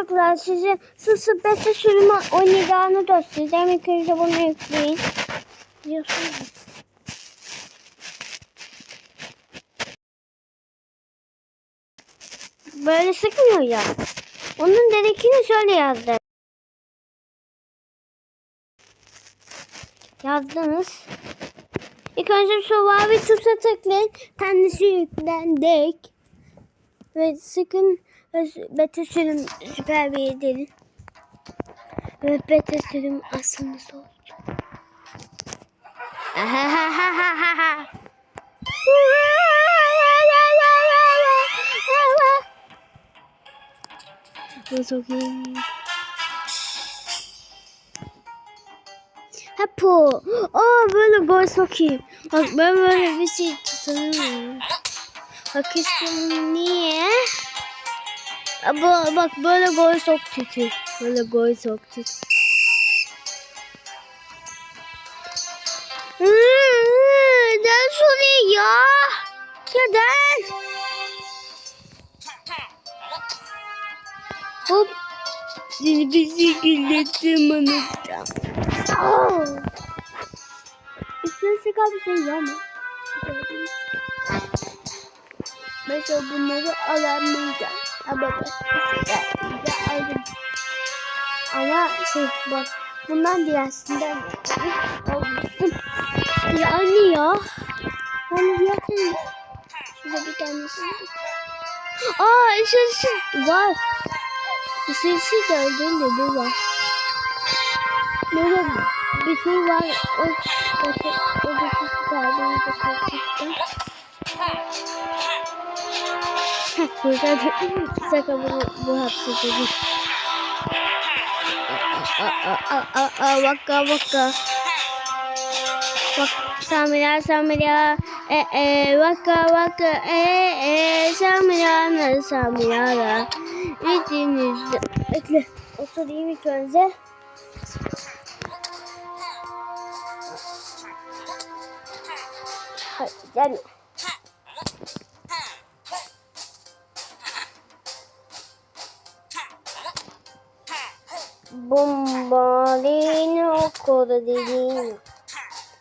Çocuklar size sısı beta sürümü oynayacağını göstereceğim. İlk önce bunu yükleyin. Biliyorsunuz. Böyle sıkmıyor ya. Onun dedikini şöyle yazdı. Yazdınız. İlk önce Survivor tuşa tıklayın. Kendisi yüklendik. Ve sıkın beta sürüm süper bir edelim. Ve beta sürüm olacak. Ahahahahaha. Bu çok iyi. Hep o. Aa böyle gol sokayım. Bak ben böyle bir şey tutamıyorum. Bak istiyorum niye? Aa, bak böyle gol sok tutu. Böyle gol sok tutu. Gel şuraya ya. Gel. Hop. Seni bir şekilde tırmanacağım. Bir şey var mı? Mesela bunları alamayacağım. Ama ben. Ama şey bak bundan diğersinden almıştım. Yani ya. Hani diğersinden. Şurada bir tanesi. Aa ışısı var. Işısı da öldüğünde bu var. Böyle bir şey var. O, o, o, da süper. Bir de korkuttu. Burada Saka bunu bu hapsedildi. Vaka vaka. Vak Samira Samira e e vaka vaka e e Samira na Samira İçinizde Bekle oturayım ilk önce. Hadi gelme. Bombalino Cordellino.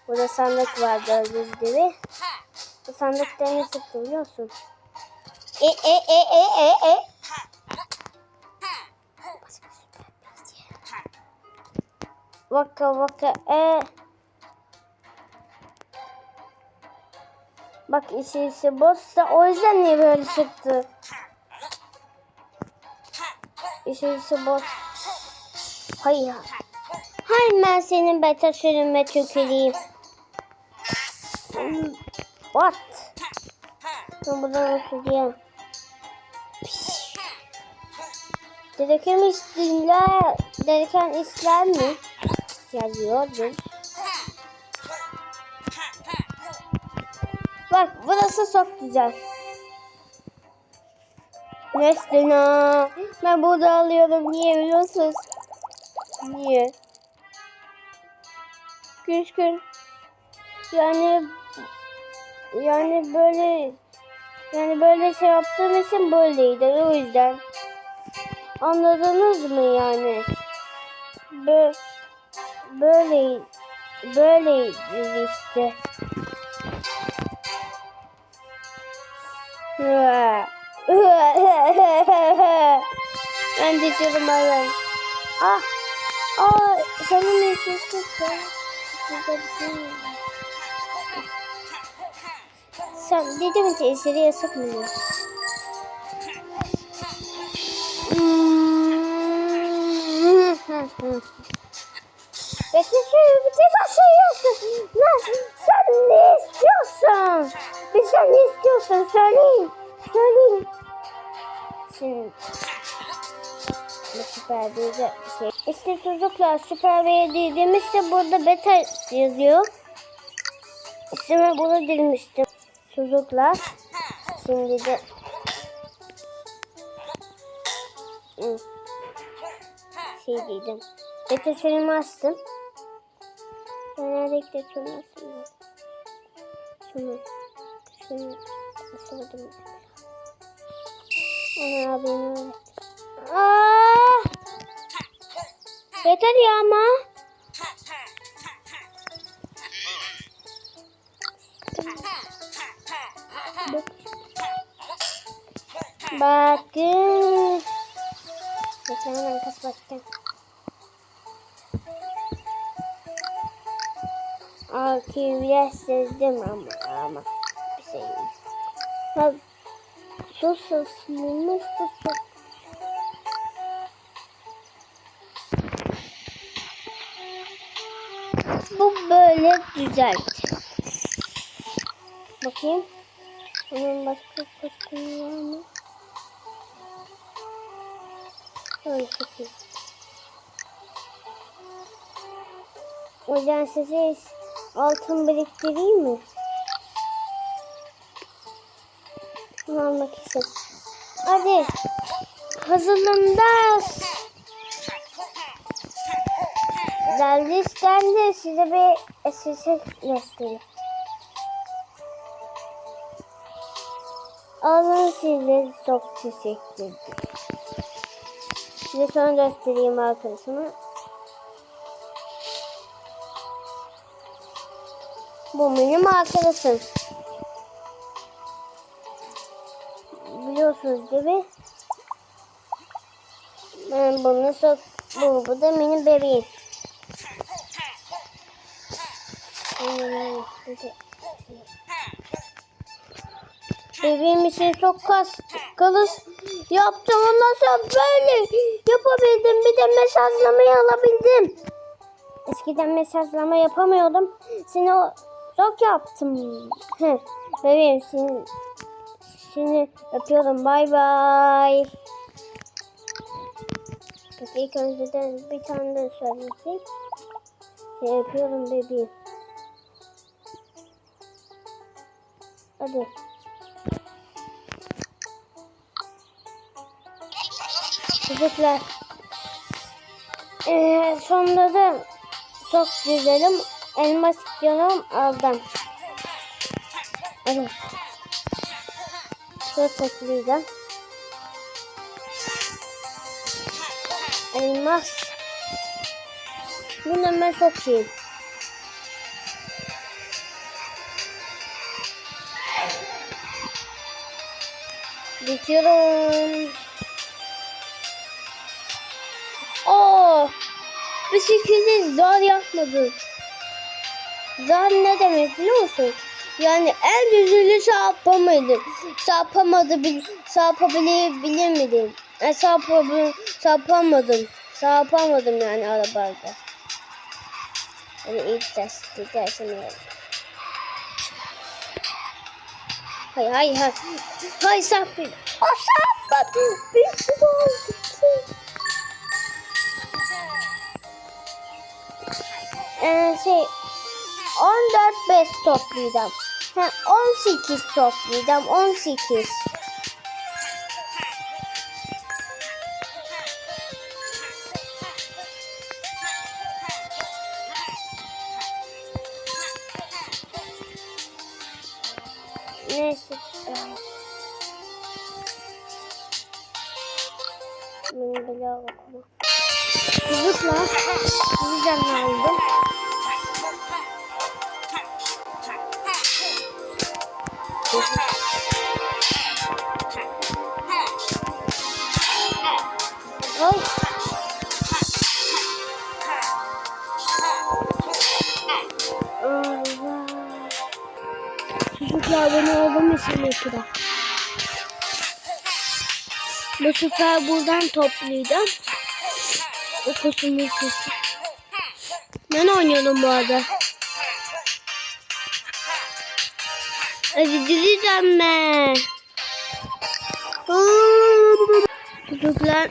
Burada sandık var gördüğünüz gibi. Bu sandıkta ne çıktı biliyorsun? E e e e e e. Vaka vaka e. Bak işi boşsa o yüzden niye böyle çıktı? İşi boş. Hayır. Hayır ben senin beta sürüme tüküreyim. What? Ben buradan okuyayım. Gereken istiler, gereken işler mi? Yazıyordur. Bak burası çok güzel. Nestina. Ben burada alıyorum. Niye biliyorsunuz? Niye? Keşke yani yani böyle yani böyle şey yaptığım için böyleydi o yüzden. Anladınız mı yani? Bö böyle böyleydi işte. ben de canım. Ah Aa, senin ne sesi Burada bir var. Sen dedim mi tesiri yasak mı? Bekle şöyle bir tek aşağıyasın. Lan sen ne istiyorsun? Bizden ne istiyorsun? Söyleyin. Söyleyin. Şimdi bu süper bir şey. İşte çocuklar süper bir dediğimizde burada beta yazıyor. İsmi bunu dilmiştim. Çocuklar. Şimdi de şey dedim. Beta sürümü açtım. Nerede sürümü açtım? Şunu. Şunu. Açamadım. Onu abime öğrettim. Aa! Yeter ya ama. Bakın. Bakın hemen kas bakın. Akıbıya sezdim ama ama bir şey sus sus mumuz sus. Böyle güzel. Bakayım. Onun başka kostümü var mı? Öyle çok iyi. O yüzden size altın biriktireyim mi? Bunu almak istedim. Hadi. Hazırlandı. Geldiysem de size bir esesi göstereyim. Alın size çok teşekkür. Size sonra göstereyim arkadaşımı. Bu benim arkadaşım. Biliyorsunuz mi? Ben bunu çok... Bu, bu da benim bebeğim. Bebeğim için çok kas, kalış yaptım. Ondan sonra böyle yapabildim. Bir de mesajlamayı alabildim. Eskiden mesajlama yapamıyordum. Seni çok yaptım. Bebeğim seni, seni öpüyorum. Bay bay. Peki ilk önceden bir tane de söyleyeyim. Seni öpüyorum bebeğim. Hadi. Çocuklar. Ee, sonunda da çok güzelim. Elmas istiyorum aldım. Hadi. Şöyle toplayacağım. Elmas. Bunu ben çok. Bitiyorum. Oo, bir şekilde zar yapmadı. Zar ne demek biliyor musun? Yani en güzeli çarpamaydı. Çarpamadı, bil, çarpabilir miydim? E, çarpabil, çarpamadım. Çarpamadım yani arabada. Yani ilk ilk dersimi yaptım. Hayır hayır hayır. Hayır sapmadı. O sapmadı. Bir sürü oldu. Ee, şey 14 5 toplayacağım. Ha 18 toplayacağım. 18. oğlum için ekran. Bu sefer buradan toplayacağım. O kusumun sesi. Ben oynuyorum bu arada. Hadi dileceğim ben. Çocuklar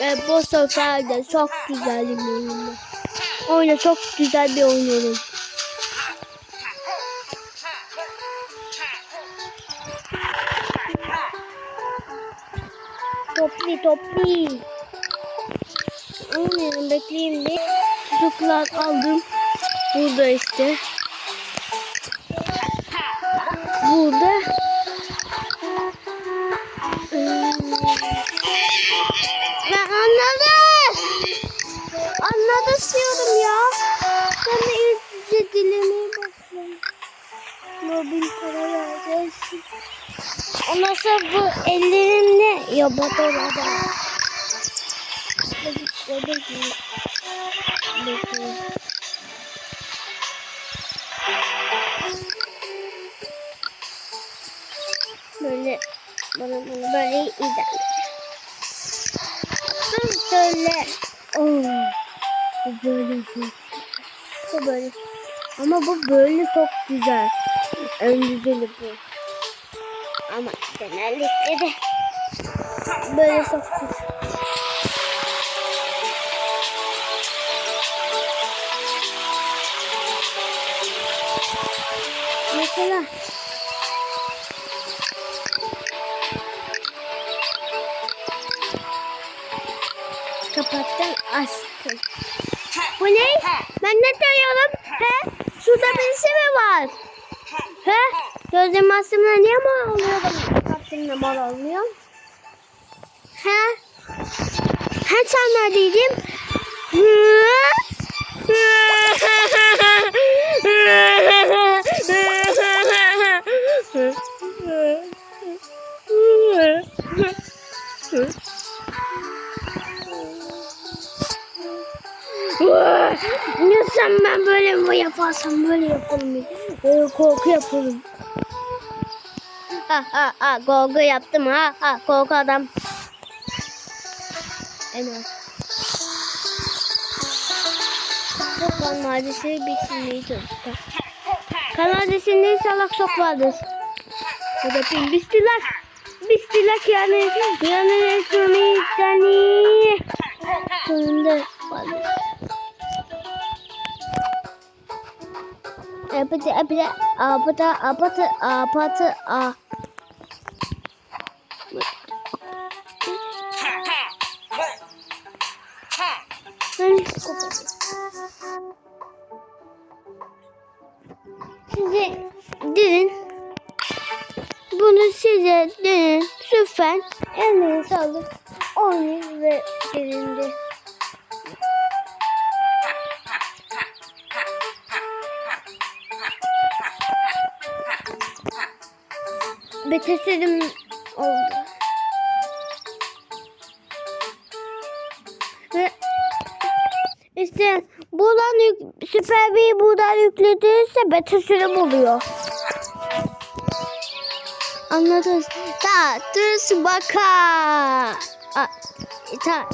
e, bu sefer de çok güzel bir oyun. Oyuna çok güzel bir oynuyorum. topi. Olmayalım bekleyin diye. Çocuklar aldım. Burada işte. Burada. Ben anladım. Anladım diyorum ya. Ben de ilk dilemeye başladım. Mobil para vereceğiz da bu ellerimle bebek mi? Bakın. Böyle bana bunu böyle ilerle. Dur söyle. Oh, bu böyle çok. Bu böyle. Ama bu böyle çok güzel. En güzeli bu. Genellikle de böyle güzel. Mesela kapattın açtın. Bu ne? Ben ne diyorum? He? Şurada birisi mi var? He? Gözüm aslında niye oluyor da kapattığımda mor olmuyor? He? He sen neredeydin? Lütfen ben böyle mi yaparsam böyle yapalım. Böyle korku yapalım. Ha ha ha korku yaptım ha ha korku adam. En az. Kan hadisi bitirmeyi çalıştı. Kan hadisinde salak çok vardır. Bu da film bistilak. Bistilak yani yani resmi yani. Sonunda vardır. Apatı apatı apatı apatı apatı a. size dün lütfen elinize alın oynayın ve derinde. Beteserim oldu. Ve işte buradan yük, süper bir buradan yüklediyse beteserim oluyor. Anladınız. Tatlıs baka. A, ta,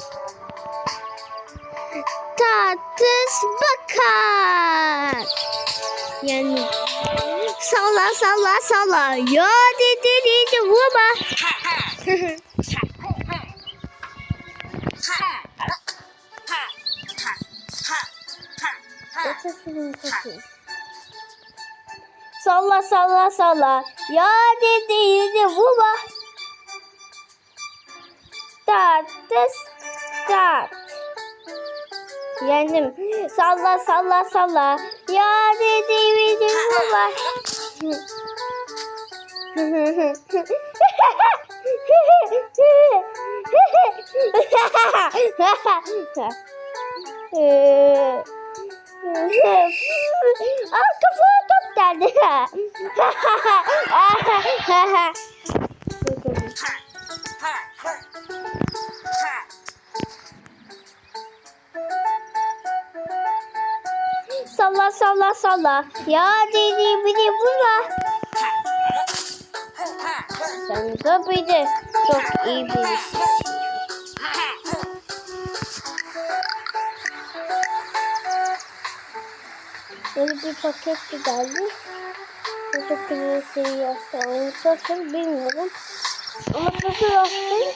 tatlıs bakar. Yani salla salla salla. Ya dedi dedi vurma. Salla salla salla. Ya dedi dedi vurma. Tat tıs tat. Yendim. Salla salla salla. Ya dedi dedi vurma. Aa top geldi. salla salla salla. Ya dedi beni vurma. Sen tabii de çok iyi birisin. Böyle bir paket de geldi. Nasıl birisi yazsa onu nasıl bilmiyorum. Ama nasıl yazdı?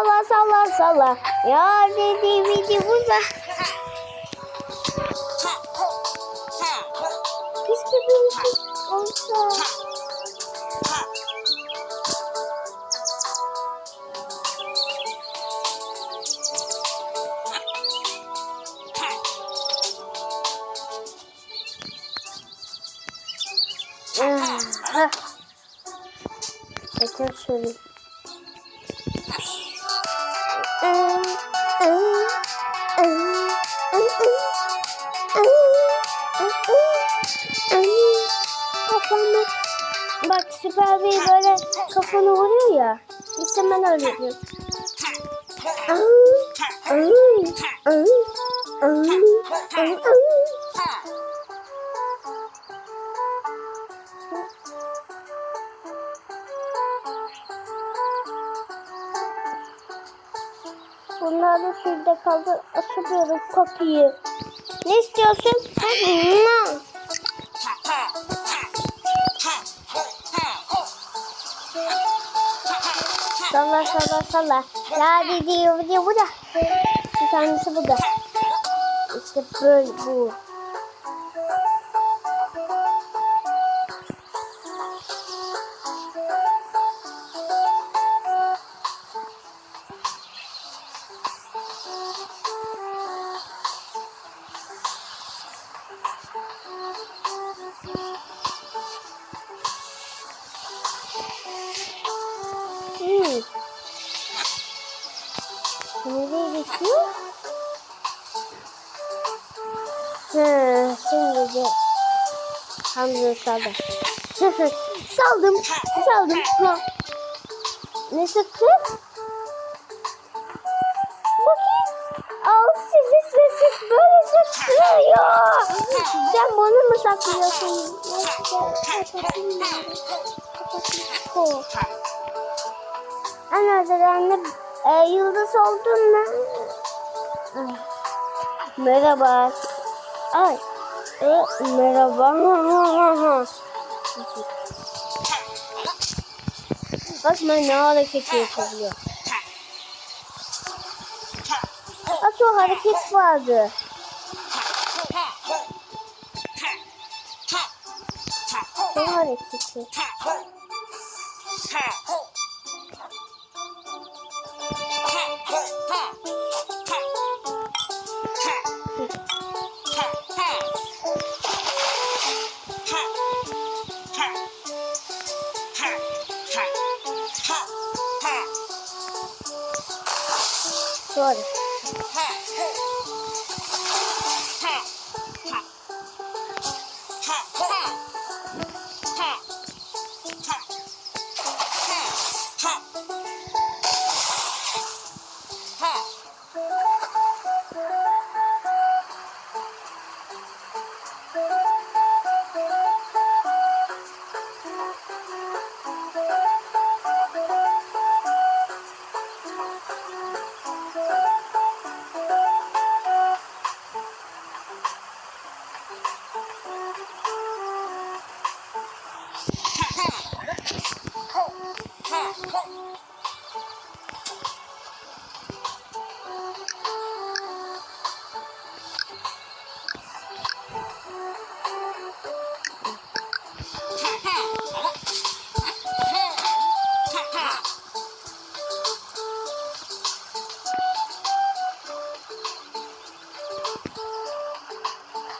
salla salla salla. Ya dedi dedi bidi burada. Keşke bir şey olsa. Ah. Bakın şöyle. Süper bir böyle kafanı vuruyor ya. İşte ben öyle yapıyorum. Bunlar da şurada kaldı. Açıyorum kapıyı. Ne istiyorsun? Salla salla salla. La dedi dedi bu da. Bir tanesi bu da. İşte böyle bu. Nereye geçiyor? Hı, şimdi de Hamza saldım. saldım, saldım. Ne böyle sıkıyor. Sen bunu mu saklıyorsun? Kapatayım bari. E, yıldız oldun mu? Ay. Merhaba. Ay. E, merhaba. Bak ben ne hareket yapabiliyor. O hareket vardı. O hareketi. Sorry.